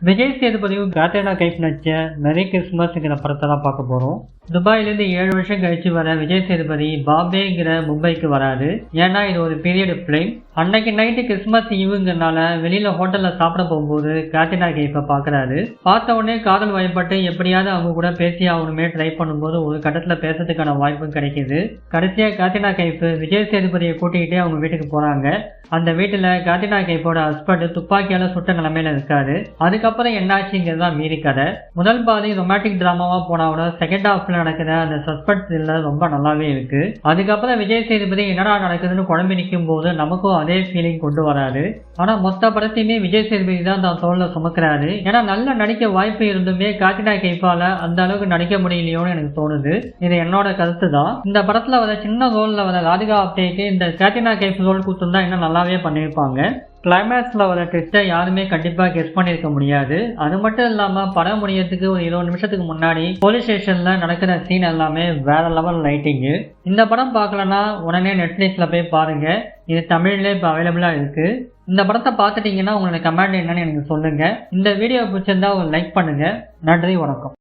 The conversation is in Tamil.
விஜய் சேதுபதியும் கேட்ரினா கைஃப் நடிச்ச மெரி கிறிஸ்மஸ்ங்கிற படத்தை தான் பார்க்க போகிறோம் துபாயிலேருந்து ஏழு வருஷம் கழிச்சு வர விஜய் சேதுபதி பாம்பேங்கிற மும்பைக்கு வராது ஏன்னா இது ஒரு பீரியட் பிளேம் அன்னைக்கு நைட்டு கிறிஸ்மஸ் ஈவுங்கிறனால வெளியில ஹோட்டல்ல சாப்பிட போகும்போது கேட்ரினா கைஃபை பார்க்கறாரு பார்த்த உடனே காதல் வயப்பட்டு எப்படியாவது அவங்க கூட பேசி ஆகணுமே ட்ரை பண்ணும்போது ஒரு கட்டத்துல பேசுறதுக்கான வாய்ப்பும் கிடைக்குது. கடைசியா கேட்ரினா கைஃப் விஜய் சேதுபதியை கூட்டிக்கிட்டே அவங்க வீட்டுக்கு போறாங்க. அந்த வீட்டுல கேட்ரினா கைஃபோட ஹஸ்பண்ட் துப்பாக்கியால சுட்ட நிலைமையில இருக்காரு. அதுக்கப்புறம் என்னாச்சுங்கிறது தான் மீறி கதை. முதல் பாதி ரொமான்டிக் டிராமாவா போனாவோட செகண்ட் ஹாஃப்ல நடக்குது? அந்த சஸ்பென்ஸ் இல்லை ரொம்ப நல்லாவே இருக்கு. அதுக்கப்புறம் விஜய் சேதுபதி என்னடா நடக்குதுன்னு குழம்பி நிற்கும் போது நமக்கும் அதே ஃபீலிங் கொண்டு வராது ஆனால் மொத்த படத்தையுமே விஜய் சேதுபதி தான் தான் தோல்ல சுமக்கிறாரு. ஏன்னா நல்லா நடிக்க வாய்ப்பு இருந்துமே காட்டினா கைப்பால அந்த அளவுக்கு நடிக்க முடியலையோன்னு எனக்கு தோணுது. இது என்னோட கருத்து தான். இந்த படத்துல வர சின்ன ரோல்ல வர ராதிகா அப்டேக்கு இந்த கேட்டினா கைப் ரோல் கொடுத்துருந்தா இன்னும் நல்லாவே பண்ணியிருப்பாங்க. கிளைமேக்ஸில் வர ட்விஸ்ட்டை யாருமே கண்டிப்பாக கெஸ் பண்ணியிருக்க முடியாது. அது மட்டும் இல்லாமல் படம் முடியறதுக்கு ஒரு இருபது நிமிஷத்துக்கு முன்னாடி போலீஸ் ஸ்டேஷனில் நடக்கிற சீன் எல்லாமே வேற லெவல் லைட்டிங்கு இந்த படம் பார்க்கலன்னா உடனே நெட்ஃப்ளிக்ஸில் போய் பாருங்கள் இது தமிழ்லேயே இப்போ அவைலபிளாக இருக்குது இந்த படத்தை பார்த்துட்டீங்கன்னா உங்களோட கமெண்ட் என்னன்னு எனக்கு சொல்லுங்கள் இந்த வீடியோ பிடிச்சிருந்தா ஒரு லைக் பண்ணுங்கள் நன்றி வணக்கம்.